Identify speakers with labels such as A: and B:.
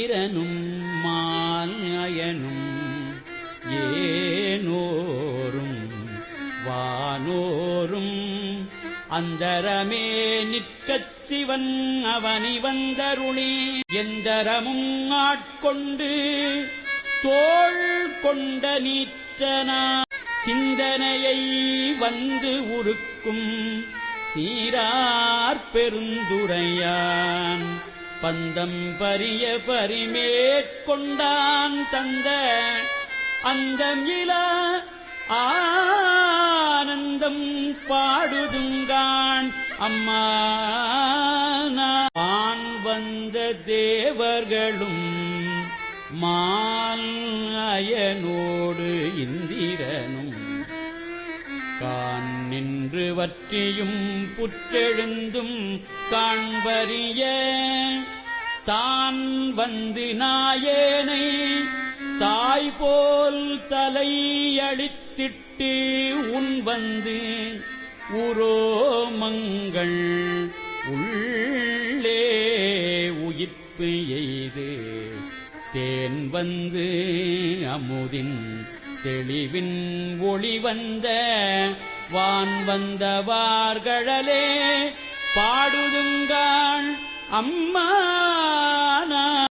A: வீரனும் மாயனும் ஏனோரும் வானோரும் அந்தரமே நிற்கச் சிவன் அவனி வந்தருளி எந்தரமும் ஆட்கொண்டு தோள் கொண்ட நீற்றனா சிந்தனையை வந்து உருக்கும் சீரார் பெருந்துரையான் பந்தம் பரிய பரிமேற்கொண்டான் தந்த அந்தம் இல ஆனந்தம் பாடுதுங்கான் அம்மா. நான் வந்த தேவர்களும் மால் அயனோடு இந்திரனும் கான் நின்று வற்றியும் புற்றெழுந்தும் காண்பறிய. தான் வந்து நாயேனை தாய் போல் தலையளித்திட்டு உன் வந்து உரோமங்கள் உள்ளே உயிர்ப்பு எய்து. தேன் வந்து அமுதின் தெளிவின் ஒளி வந்த வான் வந்தவார்களே பாடுதுங்காள் அம்மா.